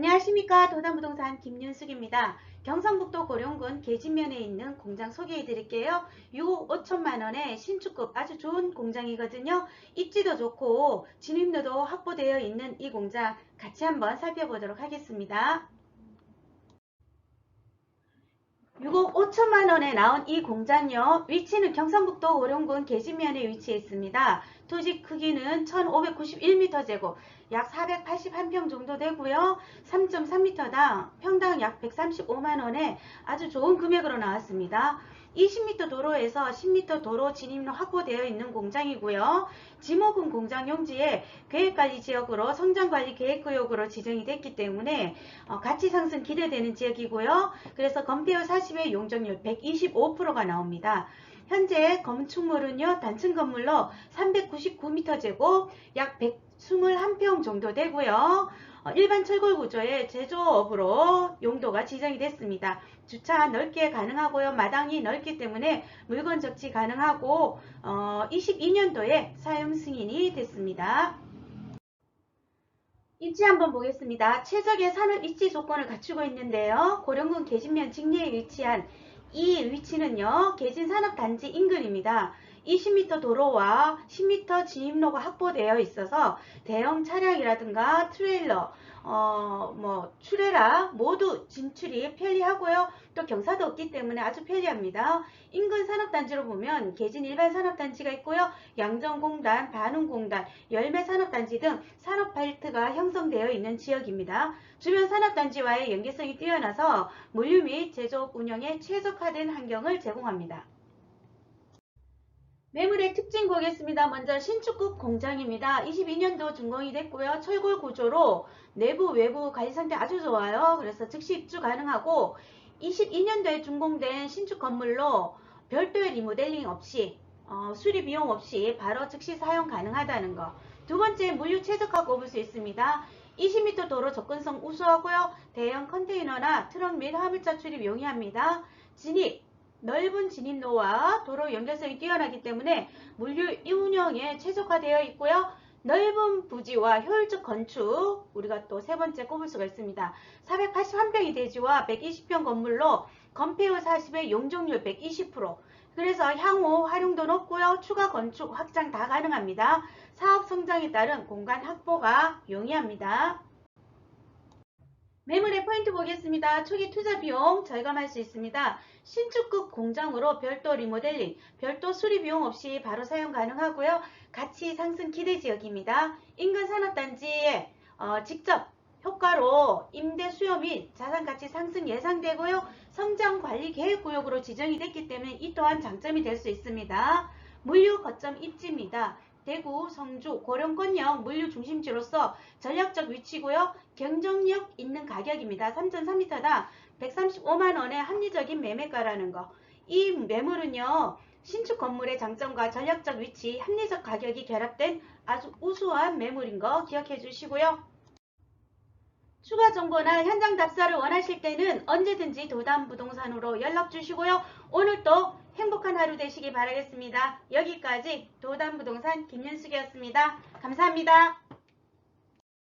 안녕하십니까 도담부동산 김윤숙입니다. 경상북도 고령군 계진면에 있는 공장 소개해 드릴게요. 6억 5천만원의 신축급 아주 좋은 공장이거든요. 입지도 좋고 진입로도 확보되어 있는 이 공장 같이 한번 살펴보도록 하겠습니다. 6억 5천만 원에 나온 이 공장요. 위치는 경상북도 고령군 계진면에 위치해 있습니다. 토지 크기는 1591m 제곱, 약 481평 정도 되고요. 3.3m당 평당 약 135만 원에 아주 좋은 금액으로 나왔습니다. 20m 도로에서 10m 도로 진입로 확보되어 있는 공장이고요. 지목은 공장 용지에 계획관리 지역으로 성장관리 계획구역으로 지정이 됐기 때문에 어, 가치 상승 기대되는 지역이고요. 그래서 건폐율 40의 용적률 125%가 나옵니다. 현재 건축물은요 단층 건물로 399m 제곱 약 121평 정도 되고요. 어, 일반 철골 구조의 제조업으로 용도가 지정이 됐습니다. 주차 넓게 가능하고요. 마당이 넓기 때문에 물건 적치 가능하고 어, 22년도에 사용 승인이 됐습니다. 입지 한번 보겠습니다. 최적의 산업 입지 조건을 갖추고 있는데요. 고령군 계진면 직리에 위치한 이 위치는요. 계진산업단지 인근입니다. 20m 도로와 10m 진입로가 확보되어 있어서 대형 차량이라든가 트레일러, 어, 뭐 출애라 모두 진출이 편리하고요. 또 경사도 없기 때문에 아주 편리합니다. 인근 산업단지로 보면 계진 일반 산업단지가 있고요. 양정공단, 반운공단, 열매산업단지 등 산업벨트가 형성되어 있는 지역입니다. 주변 산업단지와의 연계성이 뛰어나서 물류 및 제조업 운영에 최적화된 환경을 제공합니다. 매물의 특징 보겠습니다. 먼저 신축급 공장입니다. 22년도 준공이 됐고요. 철골 구조로 내부 외부 관리 상태 아주 좋아요. 그래서 즉시 입주 가능하고 22년도에 준공된 신축 건물로 별도의 리모델링 없이 어, 수리 비용 없이 바로 즉시 사용 가능하다는 거. 두 번째 물류 최적화 꼽을 수 있습니다. 20m 도로 접근성 우수하고요. 대형 컨테이너나 트럭 및 화물차 출입 용이합니다. 진입 넓은 진입로와 도로 연결성이 뛰어나기 때문에 물류 운영에 최적화되어 있고요. 넓은 부지와 효율적 건축 우리가 또 세 번째 꼽을 수가 있습니다. 481평의 대지와 120평 건물로 건폐율 40에 용적률 120% 그래서 향후 활용도 높고요. 추가 건축 확장 다 가능합니다. 사업 성장에 따른 공간 확보가 용이합니다. 매물의 포인트 보겠습니다. 초기 투자 비용 절감할 수 있습니다. 신축급 공장으로 별도 리모델링, 별도 수리 비용 없이 바로 사용 가능하고요. 가치 상승 기대 지역입니다. 인근 산업단지에 어, 직접 효과로 임대 수요 및 자산 가치 상승 예상되고요. 성장 관리 계획 구역으로 지정이 됐기 때문에 이 또한 장점이 될 수 있습니다. 물류 거점 입지입니다. 대구, 성주, 고령권역 물류 중심지로서 전략적 위치고요. 경쟁력 있는 가격입니다. 3.3m당 135만원의 합리적인 매매가라는 거. 이 매물은요. 신축 건물의 장점과 전략적 위치, 합리적 가격이 결합된 아주 우수한 매물인 거 기억해 주시고요. 추가 정보나 현장 답사를 원하실 때는 언제든지 도담부동산으로 연락 주시고요. 오늘도 행복한 하루 되시기 바라겠습니다. 여기까지 도담부동산 김윤숙이었습니다. 감사합니다.